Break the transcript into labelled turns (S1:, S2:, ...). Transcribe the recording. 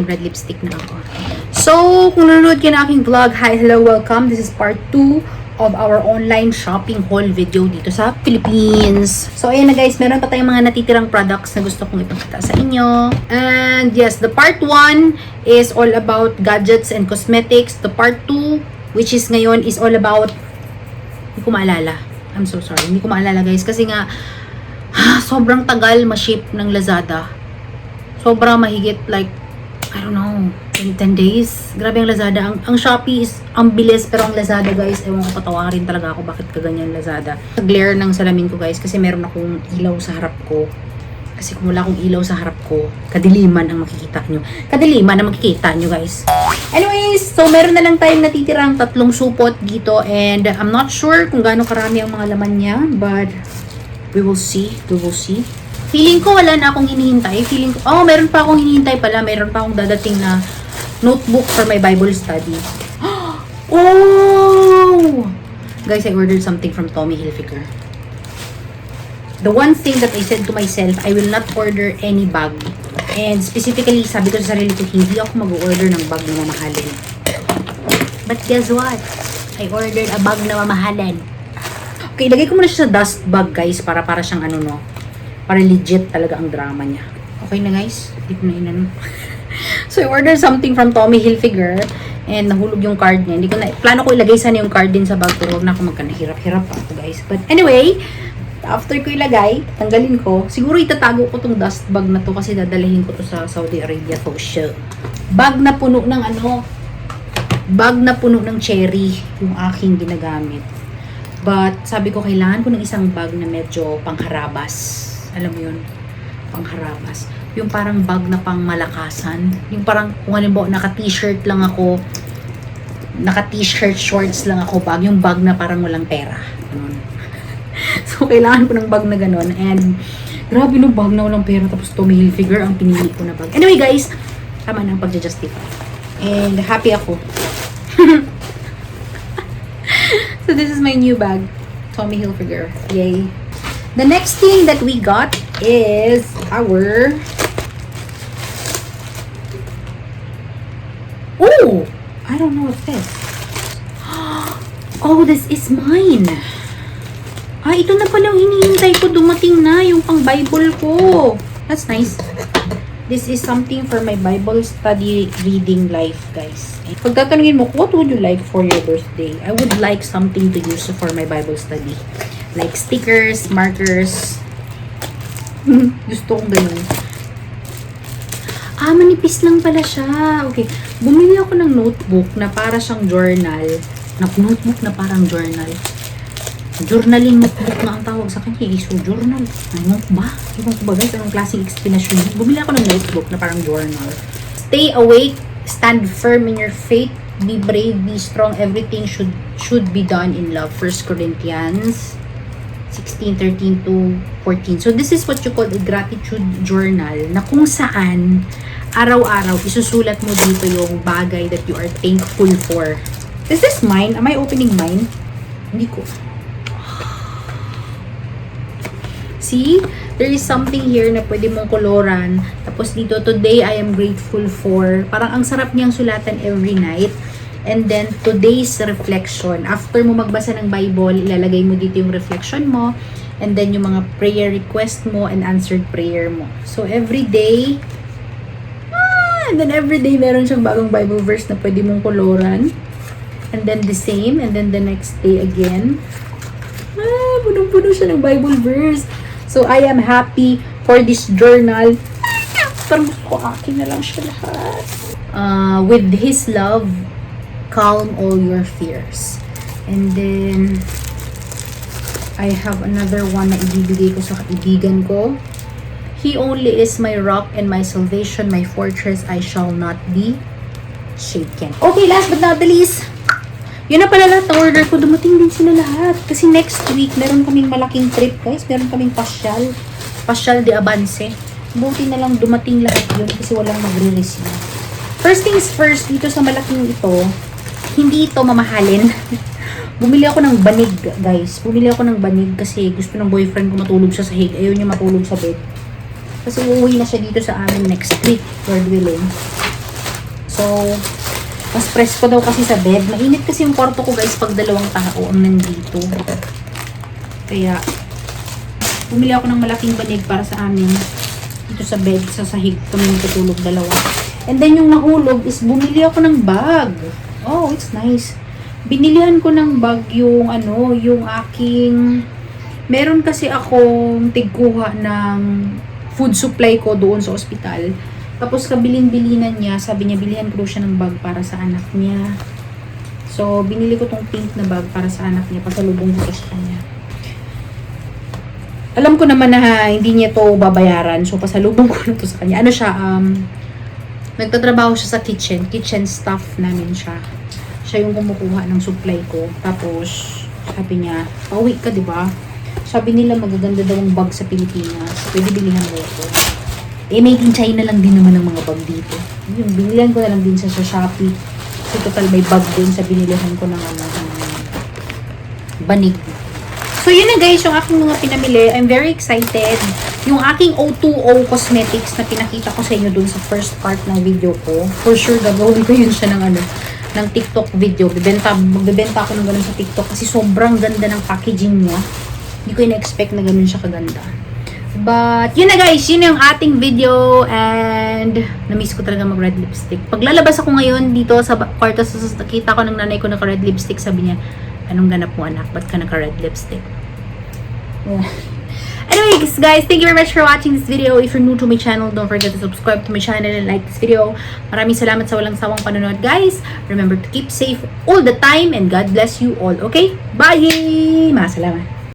S1: nag-red lipstick na ako. So, kung nanonood ka na aking vlog, hi, hello, welcome. This is part 2 of our online shopping haul video dito sa Philippines. So, ayan na guys, meron pa tayong mga natitirang products na gusto kong ipakita sa inyo. And yes, the part 1 is all about gadgets and cosmetics. The part 2, which is ngayon, is all about hindi ko maalala. I'm so sorry. Hindi ko maalala guys. Kasi nga, sobrang tagal ma-ship ng Lazada. Sobrang mahigit like, I don't know, 10, 10 days. Grabe ang Lazada. Ang, ang Shopee is ang bilis pero ang Lazada guys, ewan ko patawa rin talaga ako bakit kaganyan Lazada. Sa glare ng salamin ko guys kasi meron akong ilaw sa harap ko. Kasi kung wala akong ilaw sa harap ko, kadiliman ang makikita nyo. Kadiliman ang makikita nyo guys. Anyways, so meron na lang tayong natitirang tatlong supot dito and I'm not sure kung gaano karami ang mga laman niya but we will see. We will see. Feeling ko wala na akong hinihintay. Feeling ko, oh, meron pa akong hinihintay pala. Meron pa akong dadating na notebook for my Bible study. Oh! Guys, I ordered something from Tommy Hilfiger. The one thing that I said to myself, I will not order any bag. And specifically, sabi ko sa sarili ko, hindi ako mag-order ng bag na mamahalin. But guess what? I ordered a bag na mamahalin. Okay, lagay ko muna siya sa dust bag, guys, para para siyang ano, no? Para legit talaga ang drama niya. Okay na, guys? Ko na inano. so, I ordered something from Tommy Hilfiger and nahulog yung card niya. Hindi ko na, plano ko ilagay sana yung card din sa bag pero huwag na ako magkanahirap-hirap pa ako, guys. But anyway, after ko ilagay, tanggalin ko, siguro itatago ko tong dust bag na to kasi dadalhin ko to sa Saudi Arabia to show. Bag na puno ng ano, bag na puno ng cherry yung aking ginagamit. But sabi ko kailangan ko ng isang bag na medyo pangharabas. Alam mo yun? Pangharabas. Yung parang bag na pang malakasan. Yung parang kung halimbawa naka-t-shirt lang ako, naka-t-shirt shorts lang ako bag. Yung bag na parang walang pera. Ganun. So, kailangan ko ng bag na ganun. And, grabe no, bag na walang pera. Tapos, Tommy Hilfiger ang pinili ko na bag. Anyway, guys, tama na ang pagja-justify. And, happy ako. so, this is my new bag. Tommy Hilfiger. Yay. The next thing that we got is our... Oh! I don't know what's this. Oh, this is mine. Ah, ito na pala yung hinihintay ko. Dumating na yung pang Bible ko. That's nice. This is something for my Bible study reading life, guys. Pag tatanungin mo, what would you like for your birthday? I would like something to use for my Bible study. Like stickers, markers. Gusto kong ganun. Ah, manipis lang pala siya. Okay. Bumili ako ng notebook na para siyang journal. Na notebook na parang journal. Journaling notebook na ang tawag sa kanya. Iso journal. Ano ba? Ewan ko ba guys, anong klaseng explanation? Bumili ako ng notebook na parang journal. Stay awake, stand firm in your faith, be brave, be strong, everything should should be done in love. 1 Corinthians 16, 13 to 14. So, this is what you call a gratitude journal na kung saan araw-araw isusulat mo dito yung bagay that you are thankful for. Is this mine? Am I opening mine? Hindi ko. See? There is something here na pwede mong koloran. Tapos dito, today I am grateful for. Parang ang sarap niyang sulatan every night. And then, today's reflection. After mo magbasa ng Bible, ilalagay mo dito yung reflection mo. And then, yung mga prayer request mo and answered prayer mo. So, every day, ah, and then every day, meron siyang bagong Bible verse na pwede mong koloran. And then, the same. And then, the next day again. Ah, punong-puno siya ng Bible verse. So, I am happy for this journal. Parang gusto ko akin na lang siya lahat. Uh, with His love, calm all your fears. And then, I have another one na ibibigay ko sa kaibigan ko. He only is my rock and my salvation, my fortress, I shall not be shaken. Okay, last but not the least, yun na pala lahat ng order ko. Dumating din sila lahat. Kasi next week, meron kaming malaking trip, guys. Meron kaming pasyal. Pasyal de Avance. Buti na lang dumating lahat yun kasi walang magre-receive. First things first, dito sa malaking ito, hindi ito mamahalin. Bumili ako ng banig, guys. Bumili ako ng banig kasi gusto ng boyfriend ko matulog sa hig. Ayaw niya matulog sa bed. Kasi uuwi na siya dito sa amin next week, Lord willing. So, mas presko daw kasi sa bed. Mainit kasi yung kwarto ko guys pag dalawang tao ang nandito. Kaya, bumili ako ng malaking banig para sa amin. Dito sa bed, sa sahig kami natutulog dalawa. And then yung nahulog is bumili ako ng bag. Oh, it's nice. Binilihan ko ng bag yung ano, yung aking meron kasi akong tigkuha ng food supply ko doon sa ospital. Tapos kabilin-bilinan niya, sabi niya bilihan ko siya ng bag para sa anak niya. So, binili ko tong pink na bag para sa anak niya, pasalubong ko sa kanya. Alam ko naman na hindi niya to babayaran, so pasalubong ko na to sa kanya. Ano siya, um, nagtatrabaho siya sa kitchen, kitchen staff namin siya. Siya yung kumukuha ng supply ko. Tapos, sabi niya, pauwi ka, di ba? Sabi nila magaganda daw ang bag sa Pilipinas. Pwede bilihan mo ito. Eh, made in China lang din naman ang mga bag dito. Yung binilihan ko na lang din sa, sa Shopee. Kasi total may bag din sa binilihan ko ng ano, banig. So, yun na guys, yung aking mga pinamili. I'm very excited. Yung aking O2O Cosmetics na pinakita ko sa inyo dun sa first part ng video ko. For sure, gagawin ko yun siya ng ano, ng TikTok video. Bibenta, magbebenta ako ng ganun sa TikTok kasi sobrang ganda ng packaging niya. Hindi ko in-expect na ganun siya kaganda. But, yun na guys, yun yung ating video and na-miss ko talaga mag red lipstick. Paglalabas ako ngayon dito sa kwarto, nakita ko ng nanay ko naka red lipstick, sabi niya, anong ganap mo anak? Ba't ka naka red lipstick? Yeah. Anyways, guys, thank you very much for watching this video. If you're new to my channel, don't forget to subscribe to my channel and like this video. Maraming salamat sa walang sawang panonood, guys. Remember to keep safe all the time and God bless you all, okay? Bye! Mga salamat.